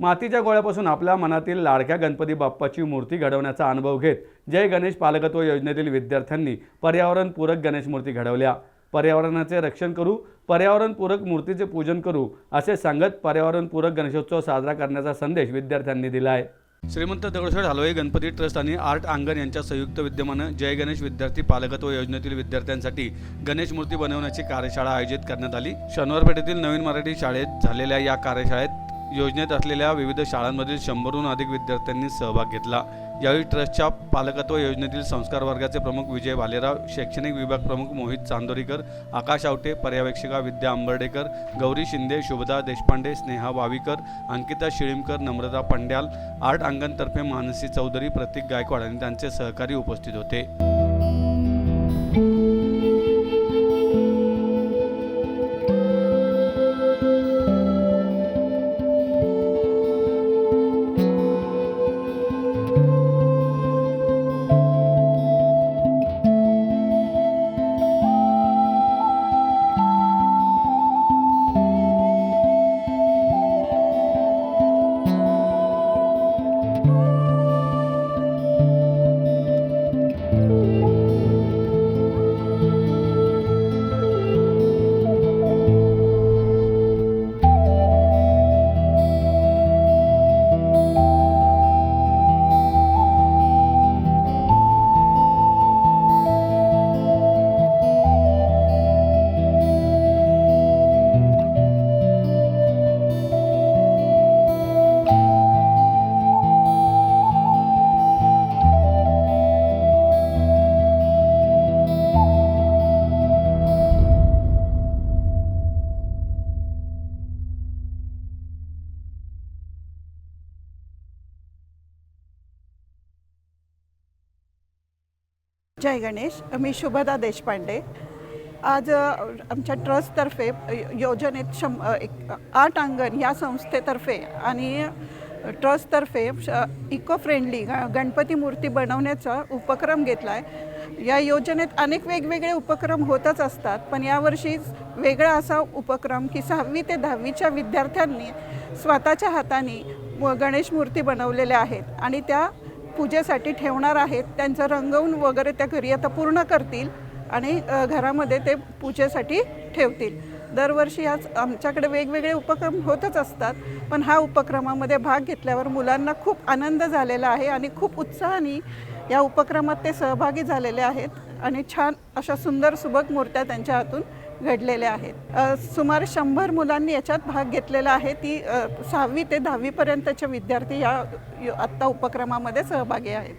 मातीच्या गोळ्यापासून आपल्या मनातील लाडक्या गणपती बाप्पाची मूर्ती घडवण्याचा अनुभव घेत जय गणेश पालकत्व योजनेतील विद्यार्थ्यांनी पर्यावरणपूरक गणेश मूर्ती घडवल्या. पर्यावरणाचे रक्षण करू पर्यावरणपूरक मूर्तीचे पूजन करू असे सांगत पर्यावरणपूरक गणेशोत्सव साजरा करण्याचा संदेश विद्यार्थ्यांनी दिला आहे श्रीमंत दगडूशेठ हलवाई गणपती ट्रस्ट आणि आर्ट अंगण यांच्या संयुक्त विद्यमानं जय गणेश विद्यार्थी पालकत्व योजनेतील विद्यार्थ्यांसाठी गणेश मूर्ती बनवण्याची कार्यशाळा आयोजित करण्यात आली. शनिवार पेठेतील नवीन मराठी शाळेत झालेल्या या कार्यशाळेत योजनेत असलेल्या विविध शाळांमधील शंभरहून अधिक विद्यार्थ्यांनी सहभाग घेतला. यावेळी ट्रस्टच्या पालकत्व योजनेतील संस्कार वर्गाचे प्रमुख विजय भालेराव शैक्षणिक विभाग प्रमुख मोहित चांदोरीकर आकाश आवटे पर्यवेक्षिका विद्या आंबर्डेकर गौरी शिंदे शुभदा देशपांडे स्नेहा वावीकर अंकिता शिळीमकर नम्रता पंड्याल आर्ट अंगणतर्फे मानसी चौधरी प्रतीक गायकवाड आणि त्यांचे सहकारी उपस्थित होते. जय गणेश मी शुभदा देशपांडे. आज आमच्या ट्रस्टतर्फे योजनेत शं एक आर्ट अंगण या संस्थेतर्फे आणि ट्रस्टतर्फे श- इको फ्रेंडली ग गणपती मूर्ती बनवण्याचा उपक्रम घेतला आहे या योजनेत अनेक वेगवेगळे उपक्रम होतच असतात पण यावर्षी वेगळा असा उपक्रम की सहावी ते दहावीच्या विद्यार्थ्यांनी स्वतःच्या हाताने गणेश मूर्ती बनवलेल्या आहेत आणि त्या पूजेसाठी ठेवणार आहेत त्यांचं रंगवून वगैरे त्या घरी आता पूर्ण करतील आणि घरामध्ये ते पूजेसाठी ठेवतील. दरवर्षी आज आमच्याकडे वेगवेगळे उपक्रम होतच असतात पण हा उपक्रमामध्ये भाग घेतल्यावर मुलांना खूप आनंद झालेला आहे आणि खूप उत्साहाने या उपक्रमात ते सहभागी झालेले आहेत आणि छान अशा सुंदर सुबक मूर्त्या त्यांच्या हातून घडलेले आहेत. सुमारे शंभर मुलांनी याच्यात भाग घेतलेला आहे. ती सहावी ते दहावीपर्यंतचे विद्यार्थी या आत्ता उपक्रमामध्ये सहभागी आहेत.